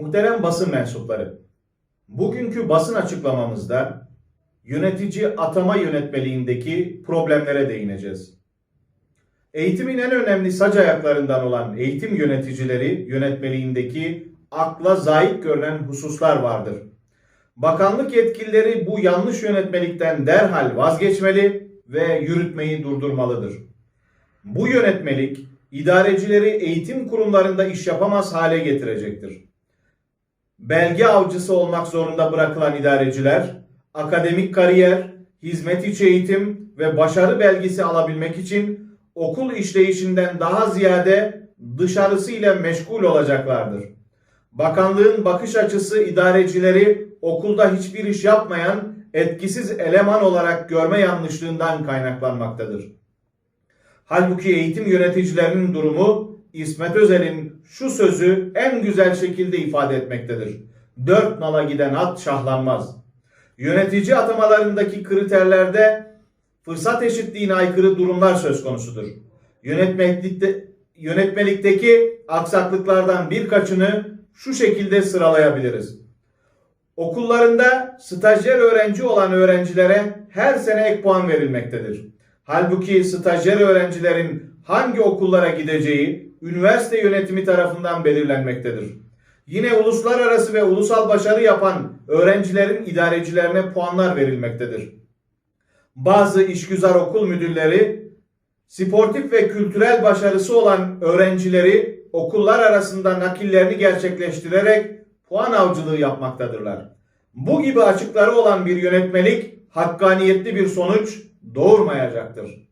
Muhterem basın mensupları, bugünkü basın açıklamamızda yönetici atama yönetmeliğindeki problemlere değineceğiz. Eğitimin en önemli sac ayaklarından olan eğitim yöneticileri yönetmeliğindeki akla zayıf görünen hususlar vardır. Bakanlık yetkilileri bu yanlış yönetmelikten derhal vazgeçmeli ve yürütmeyi durdurmalıdır. Bu yönetmelik idarecileri eğitim kurumlarında iş yapamaz hale getirecektir. Belge avcısı olmak zorunda bırakılan idareciler, akademik kariyer, hizmet içi eğitim ve başarı belgesi alabilmek için okul işleyişinden daha ziyade dışarısı ile meşgul olacaklardır. Bakanlığın bakış açısı idarecileri okulda hiçbir iş yapmayan etkisiz eleman olarak görme yanlışlığından kaynaklanmaktadır. Halbuki eğitim yöneticilerinin durumu İsmet Özel'in şu sözü en güzel şekilde ifade etmektedir. Dört nala giden at şahlanmaz. Yönetici atamalarındaki kriterlerde fırsat eşitliğine aykırı durumlar söz konusudur. Yönetmelikte, yönetmelikteki aksaklıklardan birkaçını şu şekilde sıralayabiliriz. Okullarında stajyer öğrenci olan öğrencilere her sene ek puan verilmektedir. Halbuki stajyer öğrencilerin hangi okullara gideceği üniversite yönetimi tarafından belirlenmektedir. Yine uluslararası ve ulusal başarı yapan öğrencilerin idarecilerine puanlar verilmektedir. Bazı işgüzar okul müdürleri sportif ve kültürel başarısı olan öğrencileri okullar arasında nakillerini gerçekleştirerek puan avcılığı yapmaktadırlar. Bu gibi açıkları olan bir yönetmelik hakkaniyetli bir sonuç doğurmayacaktır.